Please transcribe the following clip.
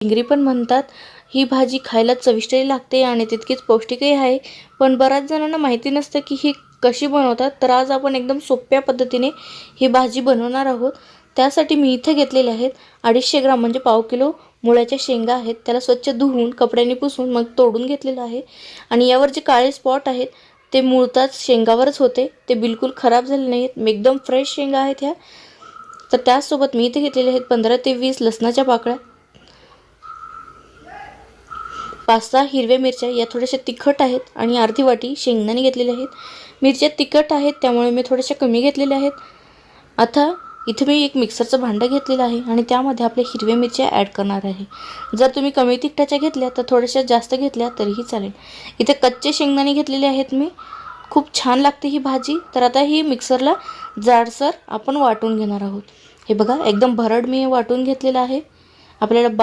चिंगरी पण म्हणतात ही भाजी खायला चविष्टही लागते आणि तितकीच पौष्टिकही आहे. पण बऱ्याच जणांना माहिती नसतं की ही कशी बनवतात. तर आज आपण एकदम सोप्या पद्धतीने ही भाजी बनवणार आहोत. त्यासाठी मी इथे घेतलेले आहेत अडीचशे ग्राम म्हणजे पाव किलो मुळ्याच्या शेंगा आहेत. त्याला स्वच्छ धुवून कपड्याने पुसून मग तोडून घेतलेलं आहे. आणि यावर जे काळे स्पॉट आहेत ते मुळताच शेंगावरच होते. ते बिलकुल खराब झाले नाही आहेत एकदम फ्रेश शेंगा आहेत ह्या. तर त्याचसोबत मी इथे घेतलेले आहेत पंधरा ते वीस लसणाच्या पाकळ्या. पाच सहा हिरव्या मिरच्या या थोड्याशा तिखट आहेत आणि अर्धी वाटी शेंगदाणे घेतलेले आहेत. मिरच्या तिखट आहेत त्यामुळे मी थोड्याशा कमी घेतलेल्या आहेत. आता इथे मी एक मिक्सरचं भांडं घेतलेलं आहे आणि त्यामध्ये आपल्या हिरव्या मिरच्या ॲड करणार आहे. जर तुम्ही कमी तिखटाच्या घेतल्या तर थोड्याशा जास्त घेतल्या तरीही चालेल. इथे कच्चे शेंगदाणे घेतलेले आहेत मी. खूप छान लागते ही भाजी. तर आता ही मिक्सरला जाडसर आपण वाटून घेणार आहोत. हे बघा एकदम भरड मी वाटून घेतलेलं आहे. आपल्याला बा